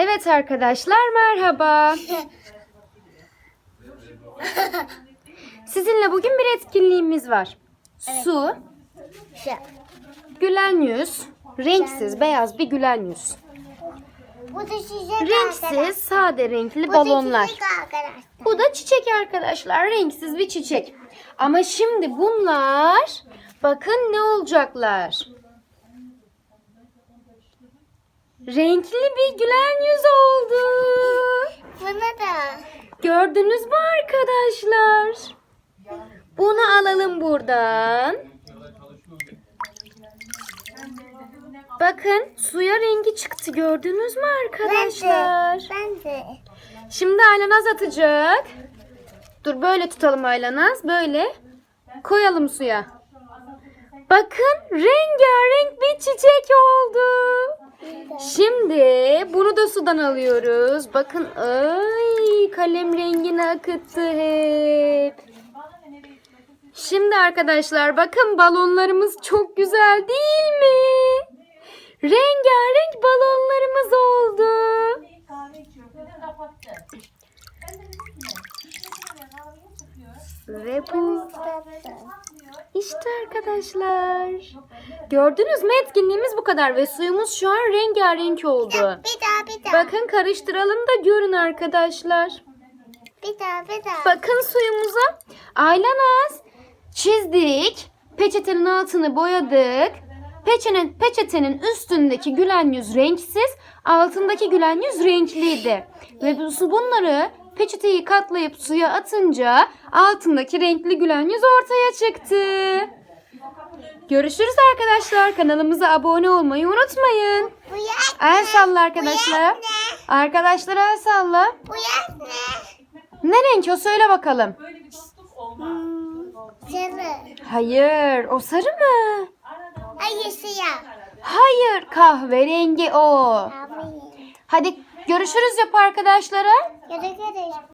Evet arkadaşlar merhaba. Sizinle bugün bir etkinliğimiz var. Su, Şu. gülen yüz, renksiz beyaz bir gülen yüz. Bu da çiçek arkadaşlar. Renksiz sade renkli Bu balonlar. çiçek arkadaşlar. Bu da çiçek arkadaşlar. Renksiz bir çiçek. Ama şimdi bunlar bakın ne olacaklar. Renkli bir gülen yüz oldu. Buna da. Gördünüz mü arkadaşlar? Bunu alalım buradan. Bakın suya rengi çıktı gördünüz mü arkadaşlar? Ben de. Şimdi Aylanaz atacak. Dur böyle tutalım Aylanaz. Böyle. Koyalım suya. Bakın rengarenk bir çiçek oldu. Şimdi bunu da sudan alıyoruz. Bakın ay kalem rengini akıttı hep. Şimdi arkadaşlar bakın balonlarımız çok güzel değil mi? Rengarenk balonlarımız oldu. Ve bu işte arkadaşlar. Gördünüz mü etkinliğimiz bu kadar ve suyumuz şu an rengarenk oldu. Bir daha bir daha. Bakın karıştıralım da görün arkadaşlar. Bir daha bir daha. Bakın suyumuza aylanaz çizdik. Peçetenin altını boyadık. Peçenin, peçetenin üstündeki gülen yüz renksiz, altındaki gülen yüz renkliydi. Ve bunları peçeteyi katlayıp suya atınca altındaki renkli gülen yüz ortaya çıktı. Görüşürüz arkadaşlar. Kanalımıza abone olmayı unutmayın. El salla arkadaşlar. Arkadaşlar el salla. Ne? Renk o söyle bakalım. Hmm, sarı. Hayır, o sarı mı? Ay siyah. Hayır, kahverengi o. Hadi görüşürüz yap arkadaşlara. Görüşürüz.